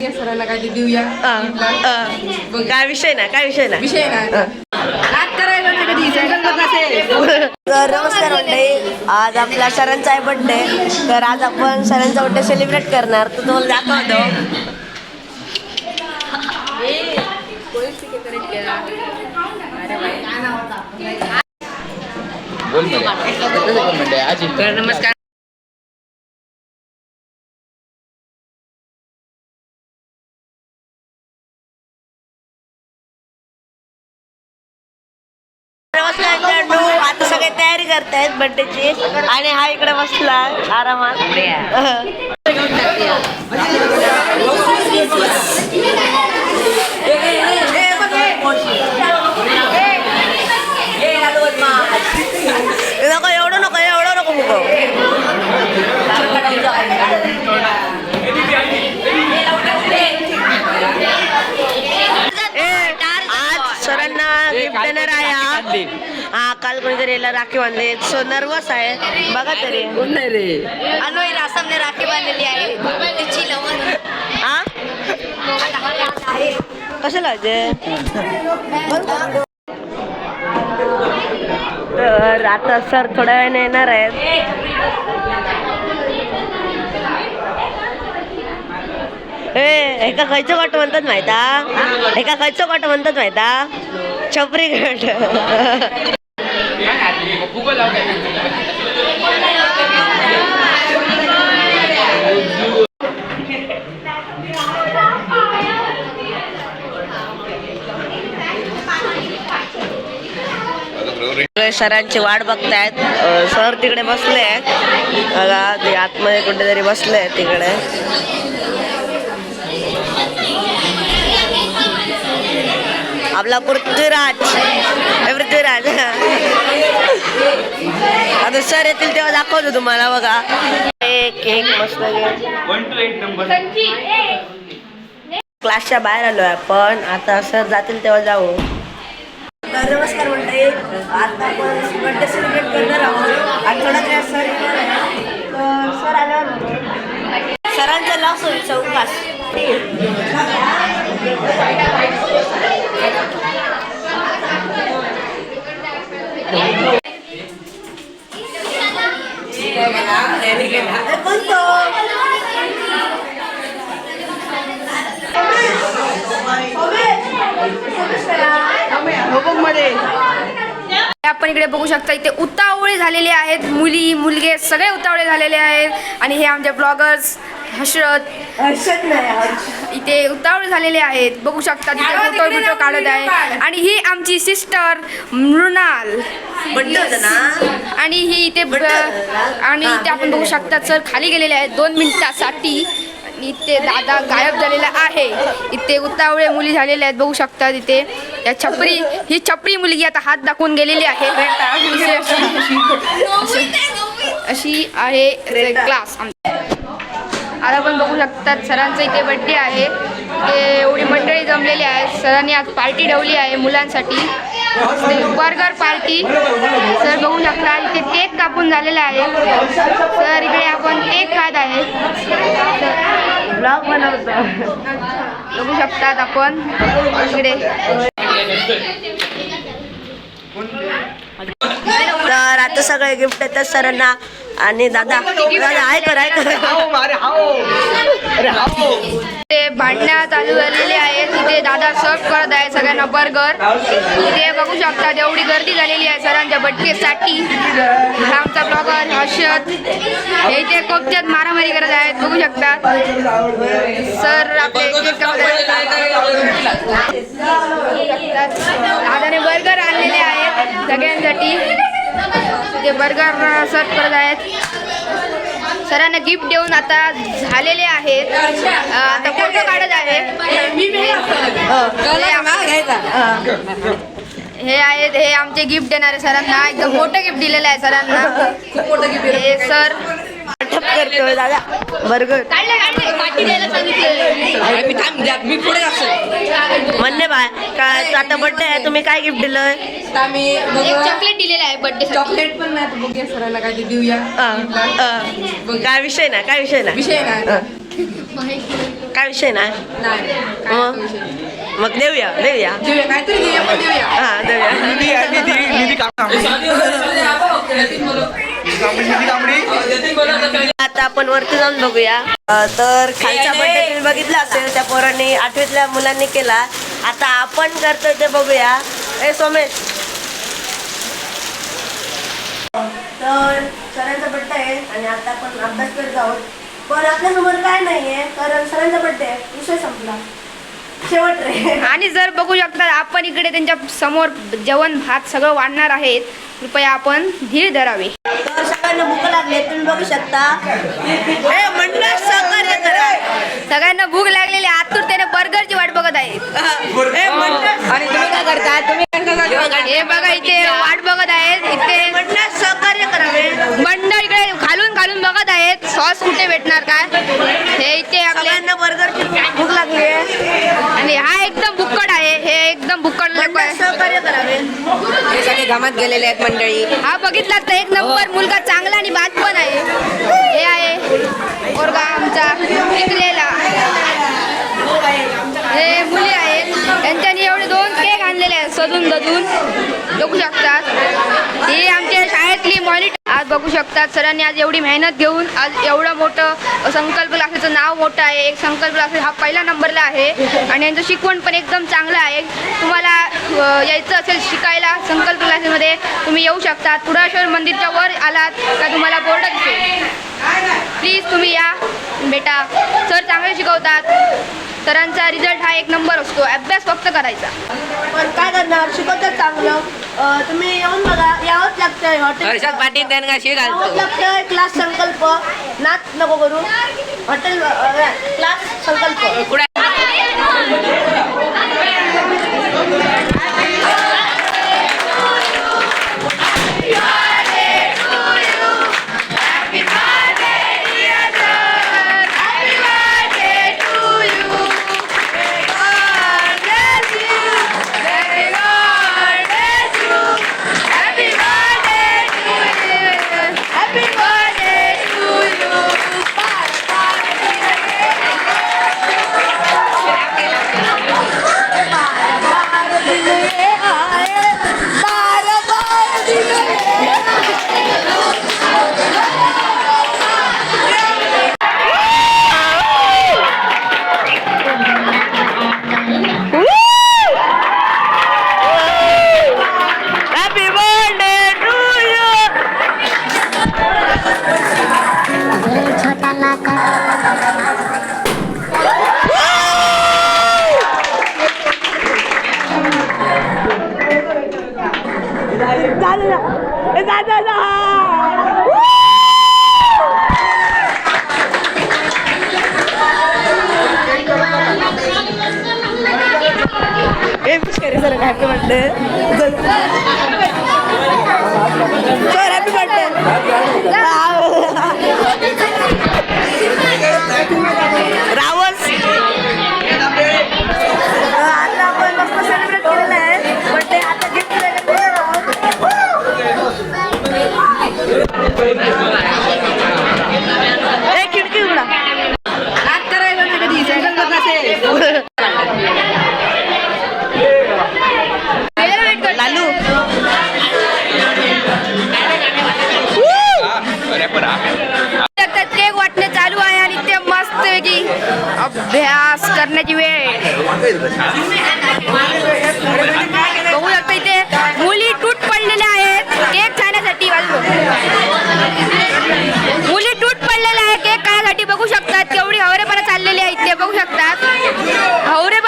सरांना काय देऊया. विषय ना काय विषय ना विषय तर नमस्कार मंडळी आज आपला सरांचा आहे बर्थडे तर आज आपण सरांचा बर्थडे सेलिब्रेट करणार. तर तुम्हाला दाखवतो. बोल म्हणजे आजी नमस्कार. नमस्कार मित्रांनो आता सगळे तयारी करतायत बर्थडेची आणि हा इकडे बसला आरामात. नको एवढं नको एवढं नको मुक आज सरांना गिफ्ट देणार आहे हा. कोणीतरी याला राखी बांधली सो नर्वस आहे. बघा तरी. नाही रे? अनोई रासमने राखी बांधलेली आहे. तिची लवण. हा तर आता सर थोड्या वेळाने येणार आहेत. ए एका खयचं गट म्हणतात माहिता एका खयचं गट म्हणतात माहिता छपरी गट. फुगं सरांची वाट बघतायत. सर तिकडे बसले आहेत. बघा ते आतमध्ये कुठेतरी बसले आहेत तिकडे. आपला पृथ्वीराज पृथ्वीराज आता सर येतील तेव्हा दाखवतो तुम्हाला बघा. एक एक मस्त क्लासच्या बाहेर आलोय आपण. आता सर जातील तेव्हा जाऊ. तर नमस्कार म्हणते आता आपण बर्थडे सेलिब्रेट करणार आहोत. आणि थोडा वेळ सर आहे. सर आल्यावर सरांचं लॉस होईल चौकास. आपण इकडे बघू शकता इथे उतावळे झालेले आहेत. मुली मुलगे सगळे उतावळे झालेले आहेत. आणि हे आमचे ब्लॉगर्स हर्षद हर्षद नाही हर्ष इथे उतावळे झालेले आहेत. बघू शकता तिथे फोटो बिटो काढत आहे. आणि ही आमची सिस्टर मृणाल. बड्डे होतं ना? आणि ही इथे ब-? आणि इथे आपण बघू शकता सर खाली गेलेले आहेत दोन मिनिटासाठी. आणि इथे दादा गायब झालेला आहे. इथे उतावळे मुली झालेल्या आहेत. बघू शकता तिथे. या छपरी ही छपरी मुलगी आता हात दाखवून गेलेली आहे. अशी- अशी- अशी आहे क्लास आता आपण बघू शकतात सरांचा इथे बड्डे आहे. इथे एवढी मंडळी जमलेली आहे सरांनी आज पार्टी ठेवली आहे मुलांसाठी. बर्गर पार्टी सर बघू शकता इथे केक कापून झालेला आहे. सर इकडे आपण केक खात आहे. ब्लॉग बनवतो. बघू शकतात आपण. इकडे. तर आता सगळे गिफ्ट येतात सरांना. आणि दादा दादा आहे कर ते भांडणं चालू झालेली आहेत. तिथे दादा सर्व करत आहे सगळ्यांना बर्गर. इथे बघू शकता एवढी गर्दी झालेली आहे सरांच्या बड्डेसाठी आमचा ब्लॉगर हर्षद. हे इथे कोपच्यात मारामारी करत आहेत बघू शकतात. सर आपले. दादाने बर्गर आणलेले आहेत सगळ्यांसाठी. ते बर्गर सर्व करत आहेत. सरांना गिफ्ट देऊन आता झालेले आहेत. आता फोटो काढत आहे. हे. आहेत हे आमचे गिफ्ट देणारे सरांना. एकदम मोठं गिफ्ट दिलेलं आहे सरांना. हे सर ठप करतोय दादा. बर्गर काढले काढले. पाठी द्यायला सांगितलं. मी थांब मी पुढे जातो. म्हणणे बाय काय आता बर्थडे आहे तुम्ही काय गिफ्ट एक चॉकलेट दिलेलं आहे बर्थडे चॉकलेट पण नाही तर बघूया सरांना काय देऊया. काय विषय ना काय विषय ना? विषय नाही काय विषय नाही नाही मग? मग देऊया देऊया. हा देऊया. आता आपण वरती जाऊन बघूया. तर खालचा बड्डे तुम्ही बघितला असेल त्या पोरांनी आठवीतल्या मुलांनी केला. आता आपण करतोय ते बघूया. ए सोमेश. तर सरांचा बड्डे आहे आणि आता आपण अभ्यास करत आहोत पण आपल्यासमोर काय नाहीये कारण सरांचा बड्डे आहे. विषय संपला. शेवट रे. आणि जर बघू शकता आपण इकडे त्यांच्यासमोर जेवण भात सगळं वाढणार आहेत. कृपया आपण धीर धरावे. तर सगळ्यांना भूक लागली तुम्ही बघू शकता. ए मंडळ सहकार्य करा. सगळ्यांना भूक लागलेली आहे. आतुरतेने बर्गरची वाट बघत आहेत ए मंडळ आणि तुम्ही काय करता? तुम्ही हे बघा इथे वाट बघत आहेत. इथे मंडळ सहकार्य करावे मंडळ इकडे खालून खालून बघत आहेत. सॉस कुठे भेटणार काय? हे इथे आपले सगळ्यांना बर्गरची भूक लागली आहे. आणि हा एकदम सहकार्य करावे. सगळे कामात गेलेले आहेत मंडळी. हा बघितला तर एक नंबर मुलगा चांगला आणि बाद पण आहे. हे आहे. पोरगा आमचा शिकलेला हे मुली आहेत. त्यांच्यानी एवढे दोन केक आणलेले आहेत सजून दजून बघू शकतात ही आमच्या शाळेतली मॉनिटर बघू शकतात. सरांनी आज एवढी मेहनत घेऊन आज एवढं मोठं संकल्प क्लासेसचं नाव मोठं आहे. एक संकल्प क्लासेस हा पहिला नंबरला आहे. आणि यांचं शिकवण पण एकदम चांगलं आहे. तुम्हाला यायचं असेल शिकायला संकल्प क्लासेसमध्ये तुम्ही येऊ शकता. कुडाश्वर मंदिरच्या वर आलात का तुम्हाला बोर्ड दिसेल? प्लीज तुम्ही या. बेटा सर चांगले शिकवतात. सरांचा रिझल्ट हा एक नंबर असतो. अभ्यास फक्त करायचा. पण काय करणार? शिकवतात चांगलं. तुम्ही येऊन बघा. यावंच लागतंय. हॉटेल हर्षद पाटील त्यांना शी यावंच घालतो लागतंय. क्लास संकल्प. नाच नको करू. हॉटेल क्लास संकल्प. हॅपी बर्थडे हॅपी बर्थडे करण्याची वेळ आहे. बघू शकता इथे मुली टूट पडलेल्या आहेत. केक खाण्यासाठी मुली टूट पडलेल्या आहेत. केक खाण्यासाठी बघू शकतात. केवढी हवरेपणा चाललेली आहे इथे बघू शकतात. हवरे